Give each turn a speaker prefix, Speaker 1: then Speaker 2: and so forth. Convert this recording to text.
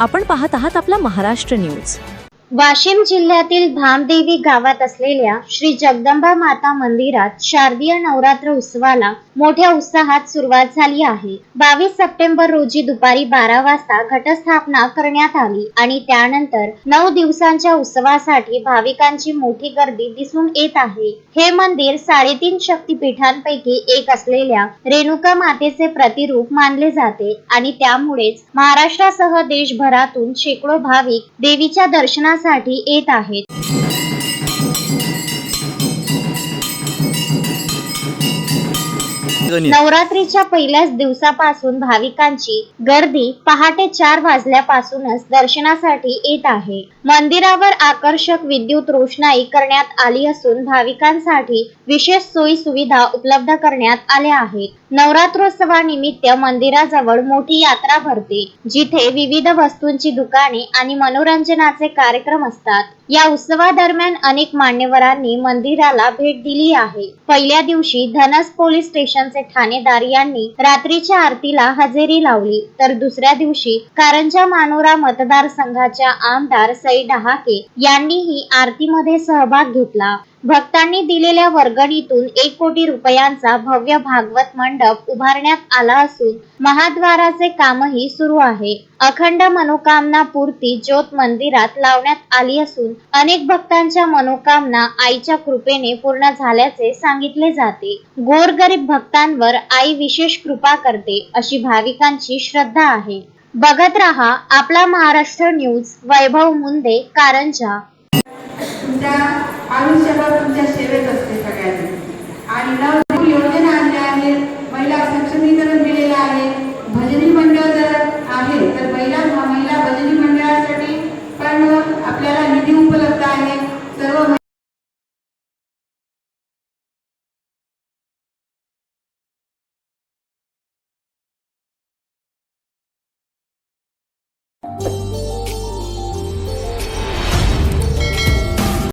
Speaker 1: आपण पाहत आहात आपला महाराष्ट्र न्यूज.
Speaker 2: वाशिम जिल्ह्यातील भामदेवी गावात असलेल्या श्री जगदंबा माता मंदिरात शारदीय नवरात्र उत्सवाला मोठ्या उत्साहात सुरुवात झाली आहे. बावीस सप्टेंबर रोजी दुपारी बारा वाजता घटस्थापना करण्यात आली आणि त्यानंतर नऊ दिवसांच्या उत्सवासाठी भाविकांची मोठी गर्दी दिसून येत आहे. हे मंदिर साडेतीन शक्तीपीठांपैकी एक असलेल्या रेणुका मातेचे प्रतिरूप मानले जाते आणि त्यामुळेच महाराष्ट्रासह देशभरातून शेकडो भाविक देवीच्या दर्शना दर्शनासाठी येत आहेत. नवरात्रीच्या पहिल्याच दिवसापासून भाविकांची गर्दी पहाटे चार वाजल्यापासूनच दर्शनासाठी येत आहे. मंदिरावर आकर्षक विद्युत रोषणाई करण्यात आली असून भाविकांसाठी विशेष सोयी सुविधा उपलब्ध करण्यात आल्या आहेत. नवरात्रोत्सवानिमित्त मंदिराजवळ मोठी यात्रा भरते जिथे विविध वस्तूंची दुकाने आणि मनोरंजनाचे कार्यक्रम असतात. या उत्सवादरम्यान अनेक मान्यवरांनी मंदिराला भेट दिली आहे. पहिल्या दिवशी धनस पोलीस स्टेशनचे ठाणेदार यांनी रात्रीच्या आरतीला हजेरी लावली. तर दुसऱ्या दिवशी कारंजा मानोरा मतदारसंघाच्या आमदार सई डहाके यांनीही आरतीमध्ये सहभाग घेतला. भक्तांनी दिलेल्या वर्गणीतून एक कोटी रुपयांचा भव्य भागवत मंडप उभारण्यात आला असून महाद्वाराचे कामही सुरू आहे. अखंड मनोकामना पूर्ती ज्योत मंदिरात लावण्यात आली असून अनेक भक्तांच्या मनोकामना आईच्या कृपेने पूर्ण झाल्याचे सांगितले जाते. गोरगरीब भक्तांवर आई विशेष कृपा करते अशी भाविकांची श्रद्धा आहे. बघत रहा आपला महाराष्ट्र न्यूज वैभव मुंदे कारंजा.
Speaker 3: आम्ही आयुष्यभर तुमच्या सेवेत